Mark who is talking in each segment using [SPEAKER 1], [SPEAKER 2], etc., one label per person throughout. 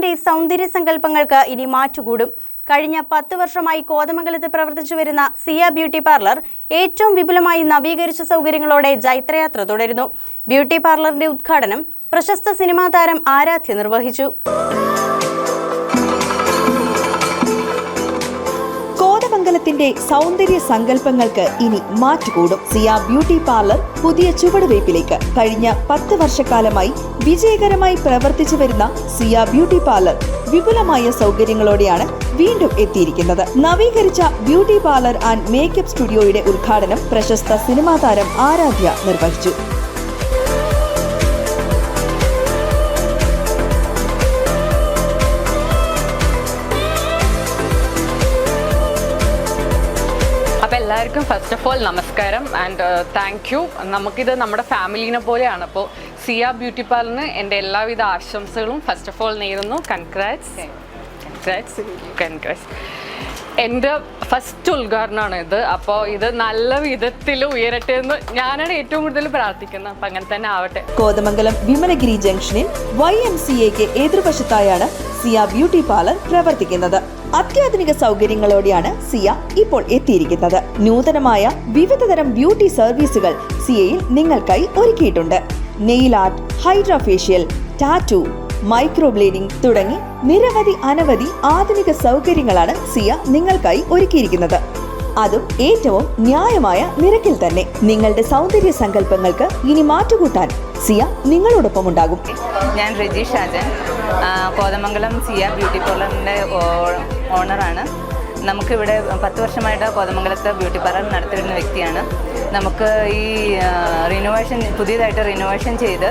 [SPEAKER 1] കോതമംഗലത്തിന്റെ സൗന്ദര്യ സങ്കല്പങ്ങൾക്ക് ഇനി മാറ്റുകൂടും. കഴിഞ്ഞ പത്ത് വർഷമായി കോതമംഗലത്ത് പ്രവർത്തിച്ചു വരുന്ന സിയ ബ്യൂട്ടി പാർലർ ഏറ്റവും വിപുലമായി നവീകരിച്ച സൗകര്യങ്ങളോടെ ജൈത്രയാത്ര തുടരുന്നു. ബ്യൂട്ടി പാർലറിന്റെ ഉദ്ഘാടനം പ്രശസ്ത സിനിമാ താരം ആരാധ്യ നിർവഹിച്ചു.
[SPEAKER 2] കോതമംഗലത്തിന്റെ സൗന്ദര്യ സങ്കല്പങ്ങൾക്ക് ഇനി മാറ്റുകൂടും. സിയ ബ്യൂട്ടി പാർലർ പുതിയ ചുവടുവയ്പിലേക്ക് കഴിഞ്ഞ പത്ത് വർഷക്കാലമായി വിജയകരമായി പ്രവർത്തിച്ചു വരുന്ന സിയ ബ്യൂട്ടി പാർലർ വിപുലമായ സൗകര്യങ്ങളോടെയാണ് വീണ്ടും എത്തിയിരിക്കുന്നത്. നവീകരിച്ച ബ്യൂട്ടി പാർലർ ആൻഡ് മേക്കപ്പ് സ്റ്റുഡിയോയുടെ ഉദ്ഘാടനം പ്രശസ്ത സിനിമാ താരം ആരാധ്യ നിർവഹിച്ചു.
[SPEAKER 3] എല്ലാവർക്കും ഫസ്റ്റ് ഓഫ് ഓൾ നമസ്കാരം ആൻഡ് താങ്ക് യു നമുക്കിത് നമ്മുടെ ഫാമിലീനെ പോലെയാണ്. അപ്പോൾ സിയ ബ്യൂട്ടി പാർലറിന് എന്റെ എല്ലാവിധ ആശംസകളും ഫസ്റ്റ് ഓഫ് ഓൾ നേരുന്നു. കൺഗ്രാറ്റ്സ് കൺഗ്രാറ്റ്സ് കൺഗ്രാറ്റ്സ് എന്റെ ഫസ്റ്റ് ഉദ്ഘാടനമാണ് ഇത്. അപ്പോൾ ഇത് നല്ല വിധത്തിൽ ഉയരട്ടെ എന്ന് ഞാനാണ് ഏറ്റവും കൂടുതൽ പ്രാർത്ഥിക്കുന്നത്. അപ്പം അങ്ങനെ തന്നെ ആവട്ടെ.
[SPEAKER 2] കോതമംഗലം വിമലഗിരി ജംഗ്ഷനിൽ വൈ എം സി എക്ക് എതിർവശത്തായാണ് സിയ ബ്യൂട്ടി പാർലർ പ്രവർത്തിക്കുന്നത്. അത്യാധുനിക സൗകര്യങ്ങളോടെയാണ് സിയ ഇപ്പോൾ എത്തിയിരിക്കുന്നത്. നൂതനമായ വിവിധതരം ബ്യൂട്ടി സർവീസുകൾ സിയയിൽ നിങ്ങൾക്കായി ഒരുക്കിയിട്ടുണ്ട്. Nail art hydra facial tattoo microblading തുടങ്ങി നിരവധി അനവധി ആധുനിക സൗകര്യങ്ങളാണ് സിയ നിങ്ങൾക്കായി ഒരുക്കിയിരിക്കുന്നത്. അതും ഏറ്റവും ന്യായമായ നിരക്കിൽ തന്നെ. നിങ്ങളുടെ സൗന്ദര്യ സങ്കല്പങ്ങൾക്ക് ഇനി മാറ്റുകൂട്ടാൻ സിയ നിങ്ങളോടൊപ്പം ഉണ്ടാകും.
[SPEAKER 4] ഞാൻ രജീഷ് ഷാജൻ കോതമംഗലം സിയ ബ്യൂട്ടി പാർലറിന്റെ ഓണറാണ്. നമുക്കിവിടെ പത്ത് വർഷമായിട്ട് കോതമംഗലത്ത് ബ്യൂട്ടി പാർലർ നടത്തിയിരുന്ന വ്യക്തിയാണ്. നമുക്ക് ഈ റിനോവേഷൻ പുതിയതായിട്ട് റിനോവേഷൻ ചെയ്ത്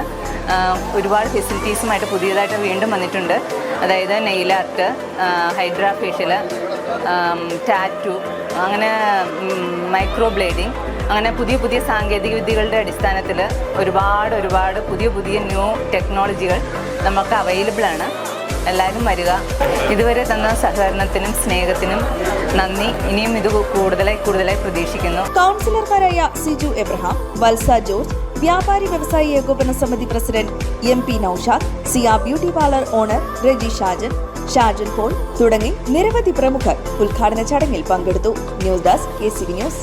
[SPEAKER 4] ഒരുപാട് ഫെസിലിറ്റീസുമായിട്ട് പുതിയതായിട്ട് വീണ്ടും വന്നിട്ടുണ്ട്. അതായത് nail art hydra facial tattoo അങ്ങനെ മൈക്രോ ബ്ലേഡിങ് അങ്ങനെ പുതിയ പുതിയ സാങ്കേതിക വിദ്യകളുടെ അടിസ്ഥാനത്തിൽ ഒരുപാട് ഒരുപാട് പുതിയ പുതിയ ന്യൂ ടെക്നോളജികൾ നമുക്ക് അവൈലബിൾ ആണ്. എല്ലാവരും വരിക. ഇതുവരെ തന്ന സഹകരണത്തിനും സ്നേഹത്തിനും നന്ദി. ഇനിയും ഇത് കൂടുതലായി കൂടുതലായി പ്രതീക്ഷിക്കുന്നു.
[SPEAKER 2] കൗൺസിലർമാരായ സിജു എബ്രഹാം വത്സ ജോർജ് വ്യാപാരി വ്യവസായി ഏകോപന സമിതി president M P Noushad Siya beauty parlour owner Reji Shajan Shajan Paul തുടങ്ങി നിരവധി പ്രമുഖർ ഉദ്ഘാടന ചടങ്ങിൽ പങ്കെടുത്തു. News desk A news.